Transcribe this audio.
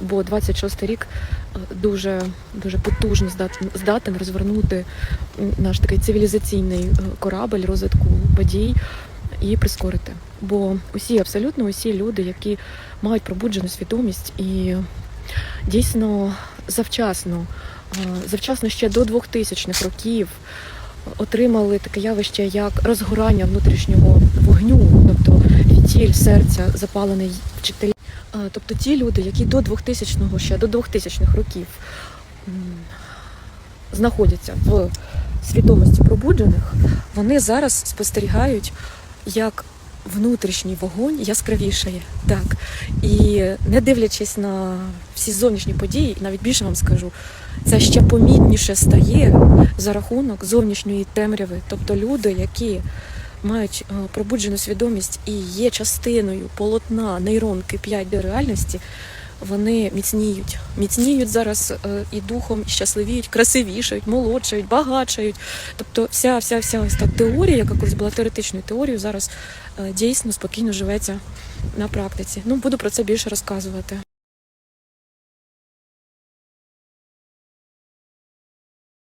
бо 26 рік е, дуже, дуже потужно здатен, розвернути наш такий цивілізаційний е, корабль розвитку подій і прискорити. Бо усі, абсолютно усі люди, які мають пробуджену свідомість і дійсно завчасно, е, завчасно ще до 2000-х років отримали таке явище, як розгорання внутрішнього вогню, тобто фітіль серця запалений вчителі. Тобто ті люди, які до 2000-го, ще до 2000-х років знаходяться в свідомості пробуджених, вони зараз спостерігають, як внутрішній вогонь яскравішає. Так. І не дивлячись на всі зовнішні події, навіть більше вам скажу, це ще помітніше стає за рахунок зовнішньої темряви. Тобто люди, які мають е, пробуджену свідомість і є частиною полотна нейронки 5D реальності, вони міцніють. Міцніють зараз е, і духом, і щасливіють, красивішають, молодшають, багатшають. Тобто вся, вся, вся ось теорія, яка колись була теоретичною теорією, зараз е, дійсно спокійно живеться на практиці. Ну, буду про це більше розказувати.